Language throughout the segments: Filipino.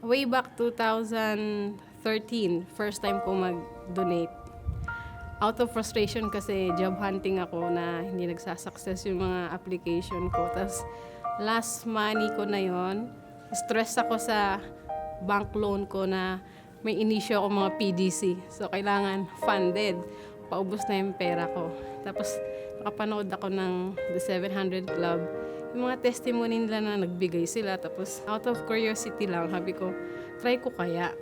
Way back 2013, first time ko mag-donate. Out of frustration kasi job hunting ako na hindi nagsasucess yung mga application ko. Tapos last money ko na yon, stress ako sa bank loan ko na may inisyo ako mga PDC. So kailangan funded. Paubos na yung pera ko. Tapos nakapanood ako ng The 700 Club. Yung mga testimony nila na nagbigay sila. Tapos out of curiosity lang, sabi ko, try ko kaya.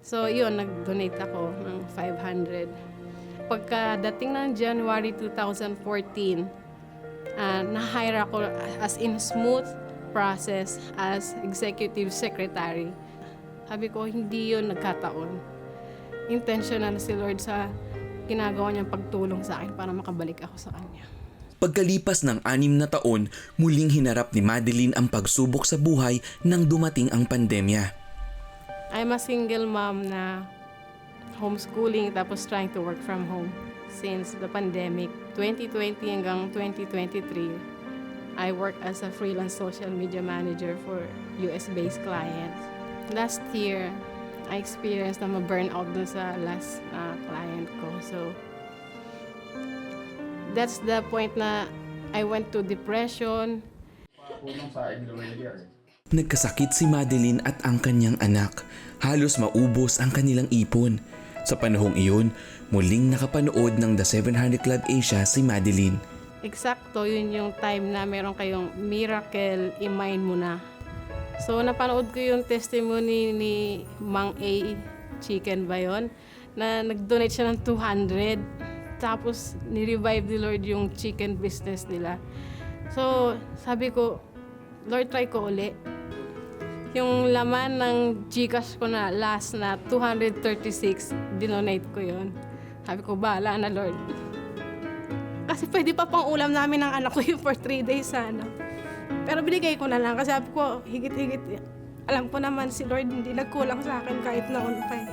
So yun, nag-donate ako ng 500 pagkadating ng January 2014, uh, na-hire ako as in smooth process as executive secretary. Sabi ko, hindi yun nagkataon. Intentional si Lord sa ginagawa niyang pagtulong sa akin para makabalik ako sa Kanya. Pagkalipas ng anim na taon, muling hinarap ni Madeline ang pagsubok sa buhay nang dumating ang pandemya. I'm a single mom na homeschooling tapos trying to work from home since the pandemic 2020 hanggang 2023 I work as a freelance social media manager for US-based clients. Last year, I experienced na ma-burnout dun sa last uh, client ko. So, that's the point na I went to depression, Nagkasakit si Madeline at ang kanyang anak. Halos maubos ang kanilang ipon. Sa panahong iyon, muling nakapanood ng The 700 Club Asia si Madeline. Eksakto, yun yung time na meron kayong miracle, i-mind mo na. So, napanood ko yung testimony ni Mang A. Chicken ba yun? Na nag-donate siya ng 200. Tapos, ni-revive ni Lord yung chicken business nila. So, sabi ko, Lord, try ko uli. Yung laman ng Gcash ko na last na 236, dinonate ko yon. Sabi ko, bahala na Lord. Kasi pwede pa pang ulam namin ng anak ko yung for three days sana. Pero binigay ko na lang kasi sabi ko, higit-higit. Alam ko naman si Lord hindi nagkulang sa akin kahit naon pa eh.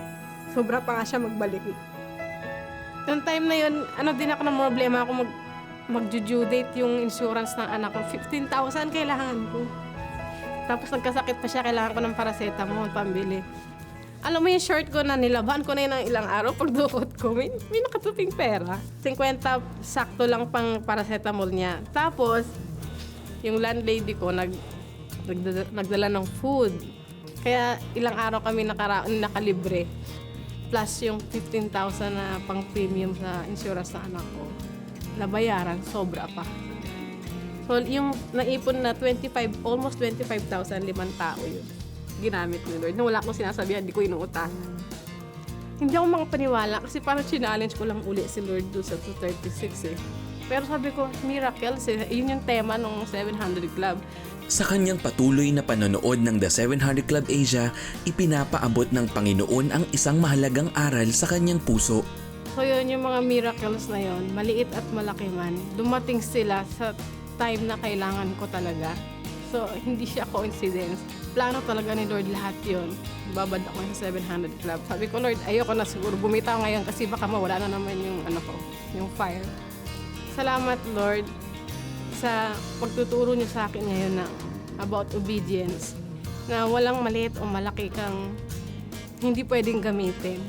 Sobra pa nga siya magbalik. Noong time na yun, ano din ako ng problema ako mag mag-due date yung insurance ng anak ko. 15,000 kailangan ko. Tapos nagkasakit pa siya, kailangan ko ng paracetamol, pambili. Alam mo yung short ko na nilaban ko na yun ng ilang araw pag dukot ko, may, may nakatuping pera. 50 sakto lang pang paracetamol niya. Tapos, yung landlady ko nag, nagdala, nagdala ng food. Kaya ilang araw kami nakara, nakalibre. Plus yung 15,000 na pang premium sa insurance na anak ko. Nabayaran, sobra pa. So, yung naipon na 25, almost 25,000, limang tao yun. Ginamit ni Lord. Na wala akong sinasabihan, di ko inuutangan. Hindi ako makapaniwala kasi parang challenge ko lang uli si Lord doon sa 236 eh. Pero sabi ko, miracles eh. Yun yung tema ng 700 Club. Sa kanyang patuloy na panonood ng The 700 Club Asia, ipinapaabot ng Panginoon ang isang mahalagang aral sa kanyang puso. So yun, yung mga miracles na yun, maliit at malaki man, dumating sila sa time na kailangan ko talaga. So, hindi siya coincidence. Plano talaga ni Lord lahat yun. Babad ako sa 700 Club. Sabi ko, Lord, ayoko na siguro bumitaw ngayon kasi baka mawala na naman yung, ano ko, yung fire. Salamat, Lord, sa pagtuturo niyo sa akin ngayon na about obedience. Na walang maliit o malaki kang hindi pwedeng gamitin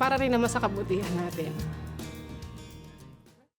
para rin naman sa kabutihan natin.